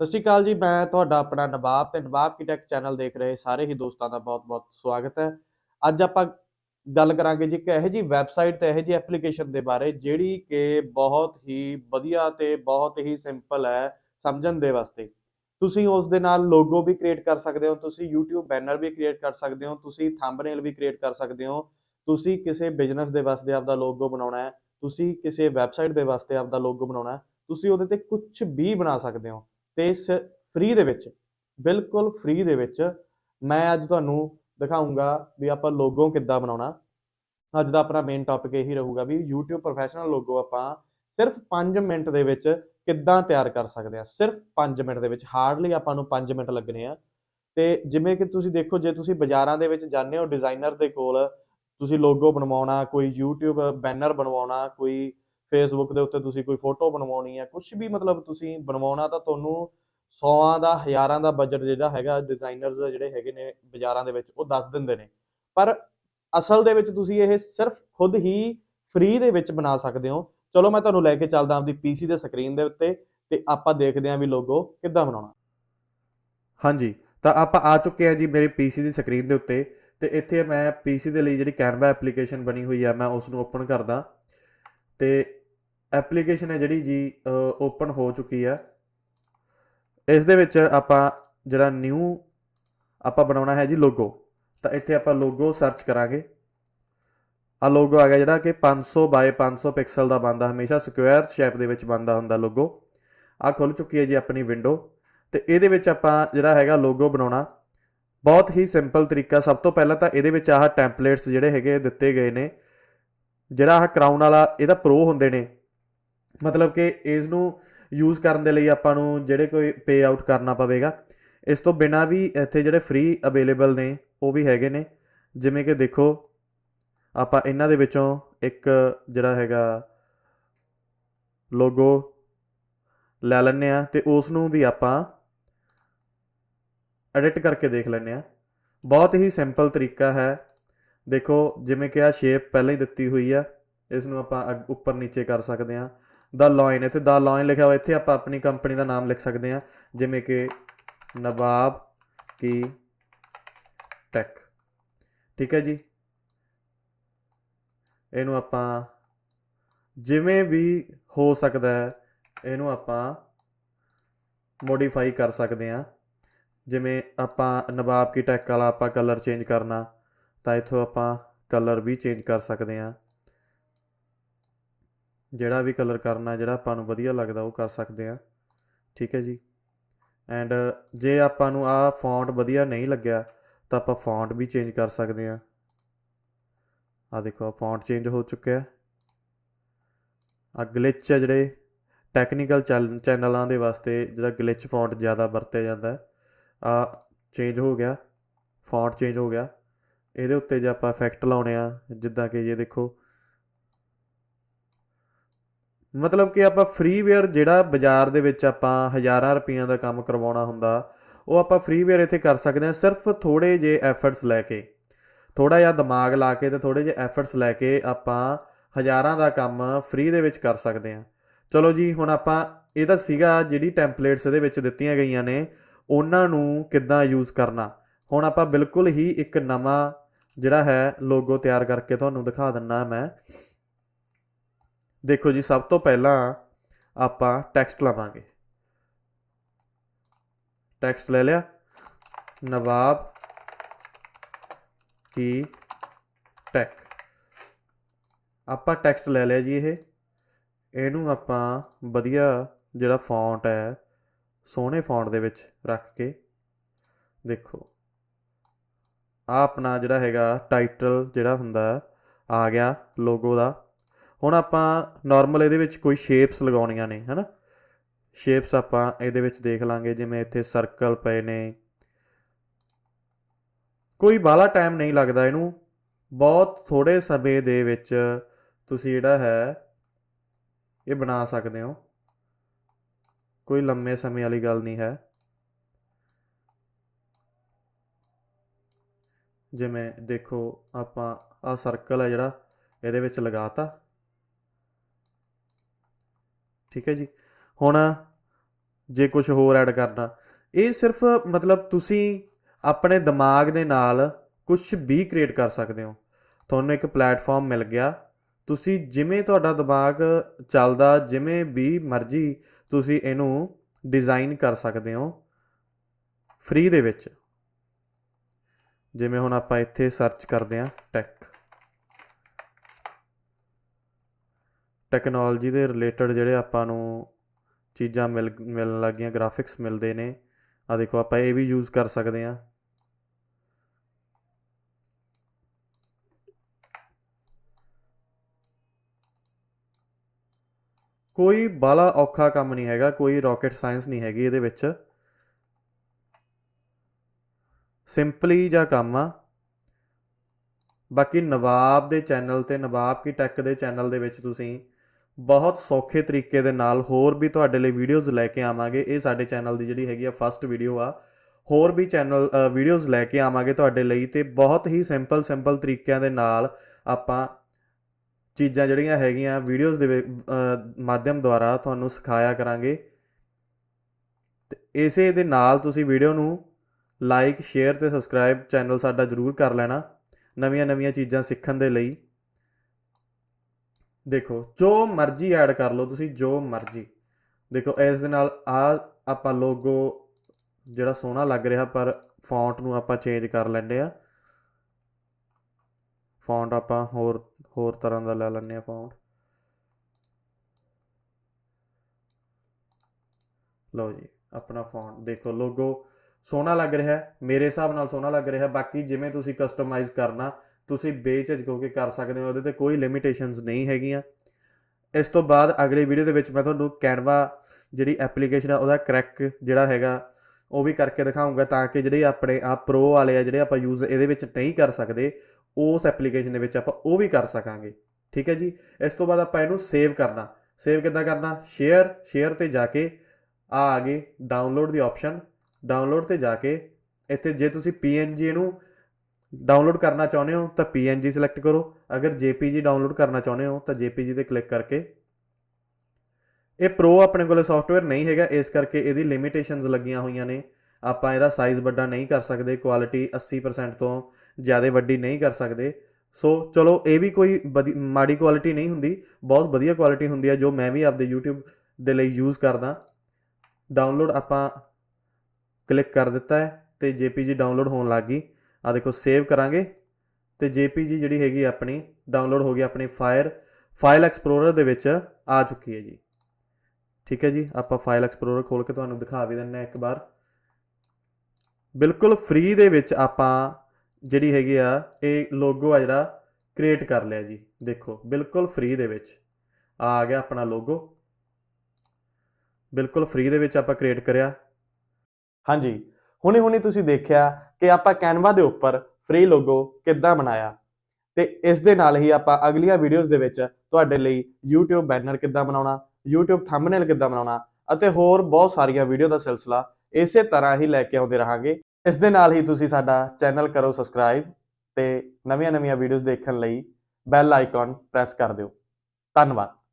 ਸਤਿ ਸ਼੍ਰੀ ਅਕਾਲ ਜੀ, ਮੈਂ ਤੁਹਾਡਾ ਆਪਣਾ ਨਵਾਬ ਤੇ ਨਵਾਬ ਕੀ ਟੈਕ ਚੈਨਲ ਦੇਖ ਰਹੇ ਸਾਰੇ ਹੀ ਦੋਸਤਾਂ ਦਾ ਬਹੁਤ-ਬਹੁਤ ਸਵਾਗਤ ਹੈ। ਅੱਜ ਆਪਾਂ ਗੱਲ ਕਰਾਂਗੇ ਜੀ ਕਿ ਇਹੋ ਜੀ ਵੈਬਸਾਈਟ ਤੇ ਇਹੋ ਜੀ ਐਪਲੀਕੇਸ਼ਨ ਦੇ ਬਾਰੇ, ਜਿਹੜੀ ਕਿ ਬਹੁਤ ਹੀ ਵਧੀਆ ਤੇ ਬਹੁਤ ਹੀ ਸਿੰਪਲ ਹੈ ਸਮਝਣ ਦੇ ਵਾਸਤੇ। ਤੁਸੀਂ ਉਸ ਦੇ ਨਾਲ ਲੋਗੋ ਵੀ ਕ੍ਰੀਏਟ ਕਰ ਸਕਦੇ ਹੋ, ਤੁਸੀਂ YouTube ਬੈਨਰ ਵੀ ਕ੍ਰੀਏਟ ਕਰ ਸਕਦੇ ਹੋ, ਤੁਸੀਂ ਥੰਬਨੇਲ ਵੀ ਕ੍ਰੀਏਟ ਕਰ ਸਕਦੇ ਹੋ, ਤੁਸੀਂ ਕਿਸੇ ਬਿਜ਼ਨਸ ਦੇ ਵਾਸਤੇ ਆਪਦਾ ਲੋਗੋ ਬਣਾਉਣਾ ਹੈ, ਤੁਸੀਂ ਕਿਸੇ ਵੈਬਸਾਈਟ ਦੇ ਵਾਸਤੇ ਆਪਦਾ ਲੋਗੋ ਬਣਾਉਣਾ ਹੈ, ਤੁਸੀਂ ਉਹਦੇ ਤੇ ਕੁਝ ਵੀ ਬਣਾ ਸਕਦੇ ਹੋ। ਤੇ ਇਸ ਫ੍ਰੀ ਦੇ ਵਿੱਚ, ਬਿਲਕੁਲ ਫ੍ਰੀ ਦੇ ਵਿੱਚ ਮੈਂ ਅੱਜ ਤੁਹਾਨੂੰ ਦਿਖਾਉਂਗਾ ਵੀ ਆਪਾਂ ਲੋਗੋ ਕਿੱਦਾਂ ਬਣਾਉਣਾ। ਅੱਜ ਦਾ ਆਪਣਾ ਮੇਨ ਟੌਪਿਕ ਇਹੀ ਰਹੂਗਾ ਵੀ YouTube ਪ੍ਰੋਫੈਸ਼ਨਲ ਲੋਗੋ ਆਪਾਂ ਸਿਰਫ 5 ਮਿੰਟ ਦੇ ਵਿੱਚ ਕਿੱਦਾਂ ਤਿਆਰ ਕਰ ਸਕਦੇ ਹਾਂ। ਸਿਰਫ 5 ਮਿੰਟ ਦੇ ਵਿੱਚ ਹਾਰਡਲੀ ਆਪਾਂ ਨੂੰ 5 ਮਿੰਟ ਲੱਗਣੇ ਆ। ਤੇ ਜਿਵੇਂ ਕਿ ਤੁਸੀਂ ਦੇਖੋ, ਜੇ ਤੁਸੀਂ ਬਾਜ਼ਾਰਾਂ ਦੇ ਵਿੱਚ ਜਾਂਦੇ ਹੋ ਡਿਜ਼ਾਈਨਰ ਦੇ ਕੋਲ ਤੁਸੀਂ ਲੋਗੋ ਬਣਵਾਉਣਾ, ਕੋਈ YouTube ਬੈਨਰ ਬਣਵਾਉਣਾ, ਕੋਈ ਫੇਸਬੁੱਕ ਦੇ ਉੱਤੇ ਤੁਸੀਂ ਕੋਈ ਫੋਟੋ ਬਣਵਾਉਣੀ ਹੈ ਕੁਝ ਵੀ ਮਤਲਬ ਤੁਸੀਂ ਬਣਵਾਉਣਾ ਤਾਂ ਤੁਹਾਨੂੰ ਸੌਆਂ ਦਾ, ਹਜ਼ਾਰਾਂ ਦਾ ਬਜਟ ਜਿਹੜਾ ਹੈਗਾ ਡਿਜ਼ਾਈਨਰਸ ਜਿਹੜੇ ਹੈਗੇ ਨੇ ਬਾਜ਼ਾਰਾਂ ਦੇ ਵਿੱਚ, ਉਹ ਦੱਸ ਦਿੰਦੇ ਨੇ। ਪਰ ਅਸਲ ਦੇ ਵਿੱਚ ਤੁਸੀਂ ਇਹ ਸਿਰਫ ਖੁਦ ਹੀ ਫ੍ਰੀ ਦੇ ਵਿੱਚ ਬਣਾ ਸਕਦੇ ਹੋ। ਚਲੋ ਮੈਂ ਤੁਹਾਨੂੰ ਲੈ ਕੇ ਚੱਲਦਾ ਆਪਦੀ ਪੀਸੀ ਦੇ ਸਕਰੀਨ ਦੇ ਉੱਤੇ ਤੇ ਆਪਾਂ ਦੇਖਦੇ ਹਾਂ ਵੀ ਲੋਗੋ ਕਿੱਦਾਂ ਬਣਾਉਣਾ। ਹਾਂਜੀ, ਤਾਂ ਆਪਾਂ ਆ ਚੁੱਕੇ ਆ ਜੀ ਮੇਰੇ PC ਦੀ ਸਕਰੀਨ ਦੇ ਉੱਤੇ ਤੇ ਇੱਥੇ ਮੈਂ PC ਦੇ ਲਈ ਜਿਹੜੀ ਕੈਨਵਾ ਐਪਲੀਕੇਸ਼ਨ ਬਣੀ ਹੋਈ ਆ, ਮੈਂ ਉਸ ਨੂੰ ਓਪਨ ਕਰਦਾ ਤੇ ਐਪਲੀਕੇਸ਼ਨ ਹੈ ਜਿਹੜੀ ਜੀ ਓਪਨ ਹੋ ਚੁੱਕੀ ਆ। ਇਸ ਦੇ ਵਿੱਚ ਆਪਾਂ ਜਿਹੜਾ ਨਿਊ ਆਪਾਂ ਬਣਾਉਣਾ ਹੈ ਜੀ ਲੋਗੋ ਤਾਂ ਇੱਥੇ ਆਪਾਂ ਲੋਗੋ ਸਰਚ ਕਰਾਂਗੇ। ਆ ਲੋਗੋ ਆ ਗਿਆ ਜਿਹੜਾ ਕਿ 500 ਬਾਏ 500 ਪਿਕਸਲ ਦਾ ਬਣਦਾ, ਹਮੇਸ਼ਾ ਸਕੁਅਰ ਸ਼ੇਪ ਦੇ ਵਿੱਚ ਬਣਦਾ ਹੁੰਦਾ ਲੋਗੋ ਆ ਖੁੱਲ ਚੁੱਕੀ ਹੈ ਜੀ ਆਪਣੀ ਵਿੰਡੋ ਤੇ ਇਹਦੇ ਵਿੱਚ ਆਪਾਂ ਜਿਹੜਾ ਹੈਗਾ ਲੋਗੋ ਬਣਾਉਣਾ। ਬਹੁਤ ਹੀ ਸਿੰਪਲ ਤਰੀਕਾ, ਸਭ ਤੋਂ ਪਹਿਲਾਂ ਤਾਂ ਇਹਦੇ ਵਿੱਚ ਆਹ ਟੈਂਪਲੇਟਸ ਜਿਹੜੇ ਹੈਗੇ ਦਿੱਤੇ ਗਏ ਨੇ। ਜਿਹੜਾ ਆਹ ਕਰਾਊਨ ਵਾਲਾ, ਇਹਦਾ ਪ੍ਰੋ ਹੁੰਦੇ ਨੇ। ਮਤਲਬ ਕਿ ਇਸ ਨੂੰ ਯੂਜ਼ ਕਰਨ ਦੇ ਲਈ ਆਪਾਂ ਨੂੰ ਜਿਹੜੇ ਕੋਈ ਪੇ ਆਊਟ ਕਰਨਾ ਪਵੇਗਾ। ਇਸ ਤੋਂ ਬਿਨਾ ਵੀ ਇੱਥੇ ਜਿਹੜੇ ਫ੍ਰੀ ਅਵੇਲੇਬਲ ਨੇ, ਉਹ ਵੀ ਹੈਗੇ ਨੇ। ਜਿਵੇਂ ਕਿ ਦੇਖੋ, ਆਪਾਂ ਇਹਨਾਂ ਦੇ ਵਿੱਚੋਂ ਇੱਕ ਜਿਹੜਾ ਹੈਗਾ ਲੋਗੋ ਲੈ ਲੈਂਦੇ ਆ ਤੇ ਉਸ ਨੂੰ ਵੀ ਆਪਾਂ ਐਡਿਟ ਕਰਕੇ ਦੇਖ ਲੈਂਦੇ ਆ ਬਹੁਤ ਹੀ ਸਿੰਪਲ ਤਰੀਕਾ ਹੈ। ਦੇਖੋ, ਜਿਵੇਂ ਕਿ ਆ ਸ਼ੇਪ ਪਹਿਲਾਂ ਹੀ ਦਿੱਤੀ ਹੋਈ ਆ, ਇਸ ਨੂੰ ਆਪਾਂ ਅੱਗ- ਉੱਪਰ ਨੀਚੇ ਕਰ ਸਕਦੇ ਆ ਦਾ ਲਾਈਨ ਇੱਥੇ ਦਾ ਲਾਈਨ ਲਿਖਿਆ ਹੋਇਆ, ਇੱਥੇ ਆਪਾਂ ਆਪਣੀ ਕੰਪਨੀ ਦਾ ਨਾਮ ਲਿਖ ਸਕਦੇ ਹਾਂ, ਜਿਵੇਂ ਕਿ ਨਵਾਬ ਕੀ ਟੈਕ ਠੀਕ ਹੈ ਜੀ? ਇਹਨੂੰ ਆਪਾਂ ਜਿਵੇਂ ਵੀ ਹੋ ਸਕਦਾ ਹੈ, ਇਹਨੂੰ ਆਪਾਂ ਮੋਡੀਫਾਈ ਕਰ ਸਕਦੇ ਹਾਂ। ਜਿਵੇਂ ਆਪਾਂ ਨਵਾਬ ਕੀ ਟੈਕ ਵਾਲਾ ਆਪਾਂ ਕਲਰ ਚੇਂਜ ਕਰਨਾ, ਤਾਂ ਇੱਥੋਂ ਆਪਾਂ ਕਲਰ ਵੀ ਚੇਂਜ ਕਰ ਸਕਦੇ ਹਾਂ। ਜਿਹੜਾ ਵੀ ਕਲਰ ਕਰਨਾ ਜਿਹੜਾ ਆਪਾਂ ਨੂੰ ਵਧੀਆ ਲੱਗਦਾ, ਉਹ ਕਰ ਸਕਦੇ ਆ ਠੀਕ ਹੈ ਜੀ। ਐਂਡ ਜੇ ਆਪਾਂ ਨੂੰ ਆ ਫੌਂਟ ਵਧੀਆ ਨਹੀਂ ਲੱਗਿਆ, ਤਾਂ ਆਪਾਂ ਫੌਂਟ ਵੀ ਚੇਂਜ ਕਰ ਸਕਦੇ ਆ ਆ ਦੇਖੋ ਫੌਂਟ ਚੇਂਜ ਹੋ ਚੁੱਕਿਆ ਆ ਗਲਿਚ ਆ ਜਿਹੜੇ ਟੈਕਨੀਕਲ ਚੈਨਲਾਂ ਦੇ ਵਾਸਤੇ ਜਿਹੜਾ ਗਲਿਚ ਫੌਂਟ ਜ਼ਿਆਦਾ ਵਰਤਿਆ ਜਾਂਦਾ ਹੈ ਆ ਚੇਂਜ ਹੋ ਗਿਆ। ਫੌਂਟ ਚੇਂਜ ਹੋ ਗਿਆ। ਇਹਦੇ ਉੱਤੇ ਜੇ ਆਪਾਂ ਇਫੈਕਟ ਲਾਉਣੇ ਆ ਜਿੱਦਾਂ ਕਿ ਇਹ ਦੇਖੋ ਮਤਲਬ ਕਿ ਆਪਾਂ ਫ੍ਰੀਵੇਅਰ ਜਿਹੜਾ ਬਾਜ਼ਾਰ ਦੇ ਵਿੱਚ ਆਪਾਂ ਹਜ਼ਾਰਾਂ ਰੁਪਈਆਂ ਦਾ ਕੰਮ ਕਰਵਾਉਣਾ ਹੁੰਦਾ, ਉਹ ਆਪਾਂ ਫ੍ਰੀਵੇਅਰ ਇੱਥੇ ਕਰ ਸਕਦੇ ਹਾਂ ਸਿਰਫ ਥੋੜੇ ਜੇ ਐਫਰਟਸ ਲੈ ਕੇ। ਥੋੜਾ ਜਿਹਾ ਦਿਮਾਗ ਲਾ ਕੇ ਤੇ ਥੋੜੇ ਜੇ ਐਫਰਟਸ ਲੈ ਕੇ ਆਪਾਂ ਹਜ਼ਾਰਾਂ ਦਾ ਕੰਮ ਫ੍ਰੀ ਦੇ ਵਿੱਚ ਕਰ ਸਕਦੇ ਹਾਂ। ਚਲੋ ਜੀ, ਹੁਣ ਆਪਾਂ ਇਹ ਤਾਂ ਸੀਗਾ ਜਿਹੜੀ ਟੈਂਪਲੇਟਸ ਇਹਦੇ ਵਿੱਚ ਦਿੱਤੀਆਂ ਗਈਆਂ ਨੇ, ਉਹਨਾਂ ਨੂੰ ਕਿੱਦਾਂ ਯੂਜ਼ ਕਰਨਾ। ਹੁਣ ਆਪਾਂ ਬਿਲਕੁਲ ਹੀ ਇੱਕ ਨਵਾਂ ਜਿਹੜਾ ਹੈ ਲੋਗੋ ਤਿਆਰ ਕਰਕੇ ਤੁਹਾਨੂੰ ਦਿਖਾ ਦਿੰਨਾ ਮੈਂ। ਦੇਖੋ ਜੀ, ਸਭ ਤੋਂ ਪਹਿਲਾਂ ਆਪਾਂ ਟੈਕਸਟ ਲਵਾਂਗੇ। ਟੈਕਸਟ ਲੈ ਲਿਆ। ਨਵਾਬ ਕੀ ਟੈਕ। ਆਪਾਂ ਟੈਕਸਟ ਲੈ ਲਿਆ ਜੀ ਇਹ। ਇਹਨੂੰ ਆਪਾਂ ਵਧੀਆ ਜਿਹੜਾ ਫੌਂਟ ਹੈ, ਸੋਹਣੇ ਫੌਂਟ ਦੇ ਵਿੱਚ ਰੱਖ ਕੇ ਦੇਖੋ। ਆ ਆਪਣਾ ਜਿਹੜਾ ਹੈਗਾ ਟਾਈਟਲ ਜਿਹੜਾ ਹੁੰਦਾ, ਆ ਗਿਆ ਲੋਗੋ ਦਾ। ਹੁਣ ਆਪਾਂ ਨਾਰਮਲ ਇਹਦੇ ਵਿੱਚ ਕੋਈ ਸ਼ੇਪਸ ਲਗਾਉਣੀਆਂ ਨੇ, ਹਨਾ? ਸ਼ੇਪਸ ਆਪਾਂ ਇਹਦੇ ਵਿੱਚ ਦੇਖ ਲਾਂਗੇ, ਜਿਵੇਂ ਇੱਥੇ ਸਰਕਲ ਪਏ ਨੇ। ਕੋਈ ਬਾਲਾ ਟਾਈਮ ਨਹੀਂ ਲੱਗਦਾ ਇਹਨੂੰ। ਬਹੁਤ ਥੋੜੇ ਸਮੇਂ ਦੇ ਵਿੱਚ ਤੁਸੀਂ ਜਿਹੜਾ ਹੈ, ਇਹ ਬਣਾ ਸਕਦੇ ਹੋ। ਕੋਈ ਲੰਮੇ ਸਮੇਂ ਵਾਲੀ ਗੱਲ ਨਹੀਂ ਹੈ। ਜਿਵੇਂ ਦੇਖੋ ਆਪਾਂ ਆ ਸਰਕਲ ਹੈ ਜਿਹੜਾ, ਇਹਦੇ ਵਿੱਚ ਲਗਾਤਾ। ਠੀਕ ਹੈ ਜੀ। ਹੁਣ ਜੇ ਕੁਝ ਹੋਰ ਐਡ ਕਰਨਾ ਇਹ ਸਿਰਫ ਮਤਲਬ ਤੁਸੀਂ ਆਪਣੇ ਦਿਮਾਗ ਦੇ ਨਾਲ ਕੁਝ ਵੀ ਕ੍ਰੀਏਟ ਕਰ ਸਕਦੇ ਹੋ। ਤੁਹਾਨੂੰ ਇੱਕ ਪਲੇਟਫਾਰਮ ਮਿਲ ਗਿਆ। ਤੁਸੀਂ ਜਿਵੇਂ ਤੁਹਾਡਾ ਦਿਮਾਗ ਚੱਲਦਾ, ਜਿਵੇਂ ਵੀ ਮਰਜ਼ੀ ਤੁਸੀਂ ਇਹਨੂੰ ਡਿਜ਼ਾਈਨ ਕਰ ਸਕਦੇ ਹੋ ਫ੍ਰੀ ਦੇ ਵਿੱਚ। ਜਿਵੇਂ ਹੁਣ ਆਪਾਂ ਇੱਥੇ ਸਰਚ ਕਰਦੇ ਹਾਂ ਟੈਕ ਟੈਕਨੋਲੋਜੀ ਦੇ ਰਿਲੇਟਡ ਜਿਹੜੇ ਆਪਾਂ ਨੂੰ ਚੀਜ਼ਾਂ ਮਿਲ, ਮਿਲਣ ਲੱਗੀਆਂ ਗ੍ਰਾਫਿਕਸ ਮਿਲਦੇ ਨੇ ਆ ਦੇਖੋ ਆਪਾਂ ਇਹ ਵੀ ਯੂਜ਼ ਕਰ ਸਕਦੇ ਹਾਂ। ਕੋਈ ਬਾਲਾ ਔਖਾ ਕੰਮ ਨਹੀਂ ਹੈਗਾ, ਕੋਈ ਰਾਕਟ ਸਾਇੰਸ ਨਹੀਂ ਹੈਗੀ ਇਹਦੇ ਵਿੱਚ। ਸਿੰਪਲੀ ਜਿਹਾ ਕੰਮ ਆ। ਬਾਕੀ ਨਵਾਬ ਦੇ ਚੈਨਲ ਤੇ, ਨਵਾਬ ਕੀ ਟੈਕ ਦੇ ਚੈਨਲ ਦੇ ਵਿੱਚ ਤੁਸੀਂ ਬਹੁਤ ਸੌਖੇ ਤਰੀਕੇ ਦੇ ਨਾਲ ਹੋਰ ਵੀ ਤੁਹਾਡੇ ਲਈ ਵੀਡੀਓਜ਼ ਲੈ ਕੇ ਆਵਾਂਗੇ। ਇਹ ਸਾਡੇ ਚੈਨਲ ਦੀ ਜਿਹੜੀ ਹੈਗੀ ਆ ਫਸਟ ਵੀਡੀਓ ਆ। ਹੋਰ ਵੀ ਚੈਨਲ ਵੀਡੀਓਜ਼ ਲੈ ਕੇ ਆਵਾਂਗੇ ਤੁਹਾਡੇ ਲਈ ਤੇ ਬਹੁਤ ਹੀ ਸਿੰਪਲ ਸਿੰਪਲ ਤਰੀਕਿਆਂ ਦੇ ਨਾਲ ਆਪਾਂ ਚੀਜ਼ਾਂ ਜਿਹੜੀਆਂ ਹੈਗੀਆਂ ਵੀਡੀਓਜ਼ ਦੇ ਮਾਧਿਅਮ ਦੁਆਰਾ ਤੁਹਾਨੂੰ ਸਿਖਾਇਆ ਕਰਾਂਗੇ। ਤੇ ਇਸੇ ਦੇ ਨਾਲ ਤੁਸੀਂ ਵੀਡੀਓ ਨੂੰ ਲਾਈਕ ਸ਼ੇਅਰ ਤੇ ਸਬਸਕ੍ਰਾਈਬ ਚੈਨਲ ਸਾਡਾ ਜਰੂਰ ਕਰ ਲੈਣਾ। ਨਵੀਆਂ ਨਵੀਆਂ ਚੀਜ਼ਾਂ ਸਿੱਖਣ ਦੇ ਲਈ। ਦੇਖੋ, ਜੋ ਮਰਜ਼ੀ ਐਡ ਕਰ ਲਓ ਤੁਸੀਂ, ਜੋ ਮਰਜ਼ੀ। ਦੇਖੋ, ਇਸ ਦੇ ਨਾਲ ਆ ਆਪਾਂ ਲੋਗੋ ਜਿਹੜਾ ਸੋਹਣਾ ਲੱਗ ਰਿਹਾ, ਪਰ ਫੌਂਟ ਨੂੰ ਆਪਾਂ ਚੇਂਜ ਕਰ ਲੈਂਦੇ ਆ ਫੌਂਟ ਆਪਾਂ ਹੋਰ ਹੋਰ ਤਰ੍ਹਾਂ ਦਾ ਲੈ ਲੈਂਦੇ ਆ ਫੌਂਟ ਲਓ ਜੀ, ਆਪਣਾ ਫੌਂਟ ਦੇਖੋ ਲੋਗੋ ਸੋਹਣਾ ਲੱਗ ਰਿਹਾ ਹੈ, ਮੇਰੇ ਹਿਸਾਬ ਨਾਲ ਸੋਹਣਾ ਲੱਗ ਰਿਹਾ ਬਾਕੀ ਜਿਵੇਂ ਤੁਸੀਂ ਕਸਟਮਾਈਜ਼ ਕਰਨਾ, ਤੁਸੀਂ ਬੇਝਿਜਕ ਹੋ ਕੇ ਕਰ ਸਕਦੇ ਹੋ, ਉਹਦੇ ਤੇ ਕੋਈ ਲਿਮਿਟੇਸ਼ਨਸ ਨਹੀਂ ਹੈਗੀਆਂ। ਇਸ ਤੋਂ ਬਾਅਦ ਅਗਲੀ ਵੀਡੀਓ ਦੇ ਵਿੱਚ ਮੈਂ ਤੁਹਾਨੂੰ ਕੈਨਵਾ ਜਿਹੜੀ ਐਪਲੀਕੇਸ਼ਨ ਆ, ਉਹਦਾ ਕਰੈਕ ਜਿਹੜਾ ਹੈਗਾ, ਉਹ ਵੀ ਕਰਕੇ ਦਿਖਾਉਂਗਾ ਤਾਂ ਕਿ ਜਿਹੜੇ ਆਪਣੇ ਆ ਪ੍ਰੋ ਵਾਲੇ ਆ, ਜਿਹੜੇ ਆਪਾਂ ਯੂਜ਼ ਇਹਦੇ ਵਿੱਚ ਨਹੀਂ ਕਰ ਸਕਦੇ, ਉਸ ਐਪਲੀਕੇਸ਼ਨ ਦੇ ਵਿੱਚ ਆਪਾਂ ਉਹ ਵੀ ਕਰ ਸਕਾਂਗੇ। ਠੀਕ ਹੈ ਜੀ? ਇਸ ਤੋਂ ਬਾਅਦ ਆਪਾਂ ਇਹਨੂੰ ਸੇਵ ਕਰਨਾ। ਸੇਵ ਕਿੱਦਾਂ ਕਰਨਾ? ਸ਼ੇਅਰ ਸ਼ੇਅਰ ਤੇ ਜਾ ਕੇ ਆ ਆ ਗਈ ਡਾਊਨਲੋਡ ਦੀ ਆਪਸ਼ਨ ਡਾਊਨਲੋਡ ਤੇ ਜਾ ਕੇ ਇੱਥੇ ਜੇ ਤੁਸੀਂ PNG ਨੂੰ ਡਾਊਨਲੋਡ ਕਰਨਾ ਚਾਹੁੰਦੇ ਹੋ, ਤਾਂ PNG ਸਿਲੈਕਟ ਕਰੋ। ਅਗਰ JPG ਡਾਊਨਲੋਡ ਕਰਨਾ ਚਾਹੁੰਦੇ ਹੋ, ਤਾਂ JPG ਤੇ ਕਲਿੱਕ ਕਰਕੇ। ਇਹ ਪ੍ਰੋ ਆਪਣੇ ਕੋਲੇ ਸੌਫਟਵੇਅਰ ਨਹੀਂ ਹੈਗਾ, ਇਸ ਕਰਕੇ ਇਹਦੀ ਲਿਮਿਟੇਸ਼ਨਸ ਲੱਗੀਆਂ ਹੋਈਆਂ ਨੇ। ਆਪਾਂ ਇਹਦਾ ਸਾਈਜ਼ ਵੱਡਾ ਨਹੀਂ ਕਰ ਸਕਦੇ ਕੁਆਲਿਟੀ 80% ਤੋਂ ਜ਼ਿਆਦਾ ਵੱਡੀ ਨਹੀਂ ਕਰ ਸਕਦੇ। ਸੋ ਚਲੋ, ਇਹ ਵੀ ਕੋਈ ਵਧੀ- ਮਾੜੀ ਕੁਆਲਿਟੀ ਨਹੀਂ ਹੁੰਦੀ। ਬਹੁਤ ਵਧੀਆ ਕੁਆਲਿਟੀ ਹੁੰਦੀ ਹੈ ਜੋ ਮੈਂ ਵੀ ਆਪਦੇ YouTube ਦੇ ਲਈ ਯੂਜ਼ ਕਰਦਾ। ਡਾਊਨਲੋਡ ਆਪਾਂ ਕਲਿੱਕ ਕਰ ਦਿੱਤਾ ਹੈ ਤੇ JPG ਡਾਊਨਲੋਡ ਹੋਣ ਲੱਗ ਗਈ। ਆ ਦੇਖੋ, ਸੇਵ ਕਰਾਂਗੇ ਤੇ JPG ਜਿਹੜੀ ਹੈਗੀ ਆਪਣੀ, ਡਾਊਨਲੋਡ ਹੋ ਗਈ ਆਪਣੀ ਫਾਇਰ ਫਾਈਲ ਐਕਸਪਲੋਰਰ ਦੇ ਵਿੱਚ ਆ ਚੁੱਕੀ ਹੈ ਜੀ। ਠੀਕ ਹੈ ਜੀ, ਆਪਾਂ ਫਾਈਲ ਐਕਸਪਲੋਰਰ ਖੋਲ ਕੇ ਤੁਹਾਨੂੰ ਦਿਖਾ ਵੀ ਦਿੰਨੇ ਇੱਕ ਵਾਰ। ਬਿਲਕੁਲ ਫ੍ਰੀ ਦੇ ਵਿੱਚ ਆਪਾਂ ਜਿਹੜੀ ਹੈਗੀ ਆ, ਇਹ ਲੋਗੋ ਆ ਜਿਹੜਾ ਕ੍ਰੀਏਟ ਕਰ ਲਿਆ ਜੀ। ਦੇਖੋ, ਬਿਲਕੁਲ ਫ੍ਰੀ ਦੇ ਵਿੱਚ। ਆ ਗਿਆ ਆਪਣਾ ਲੋਗੋ ਬਿਲਕੁਲ ਫ੍ਰੀ ਦੇ ਵਿੱਚ ਆਪਾਂ ਕ੍ਰੀਏਟ ਕਰਿਆ। ਹਾਂਜੀ। ਹੁਣੇ ਹੁਣੇ ਤੁਸੀਂ ਦੇਖਿਆ ਕਿ ਆਪਾਂ ਕੈਨਵਾ ਦੇ ਉੱਪਰ ਫ੍ਰੀ ਲੋਗੋ ਕਿੱਦਾਂ ਬਣਾਇਆ। ਤੇ ਇਸ ਦੇ ਨਾਲ ਹੀ ਆਪਾਂ ਅਗਲੀਆਂ ਵੀਡੀਓਜ਼ ਦੇ ਵਿੱਚ ਤੁਹਾਡੇ ਲਈ YouTube ਬੈਨਰ ਕਿੱਦਾਂ ਬਣਾਉਣਾ, YouTube ਥੰਬਨੇਲ ਕਿੱਦਾਂ ਬਣਾਉਣਾ ਅਤੇ ਹੋਰ ਬਹੁਤ ਸਾਰੀਆਂ ਵੀਡੀਓ ਦਾ ਸਿਲਸਿਲਾ ਇਸੇ ਤਰ੍ਹਾਂ ਹੀ ਲੈ ਕੇ ਆਉਂਦੇ ਰਹਾਂਗੇ। ਇਸ ਦੇ ਨਾਲ ਹੀ ਤੁਸੀਂ ਸਾਡਾ ਚੈਨਲ ਕਰੋ ਸਬਸਕ੍ਰਾਈਬ ਤੇ ਨਵੀਆਂ-ਨਵੀਆਂ ਵੀਡੀਓਜ਼ ਦੇਖਣ ਲਈ ਬੈਲ ਆਈਕਨ ਪ੍ਰੈਸ ਕਰ ਦਿਓ। ਧੰਨਵਾਦ।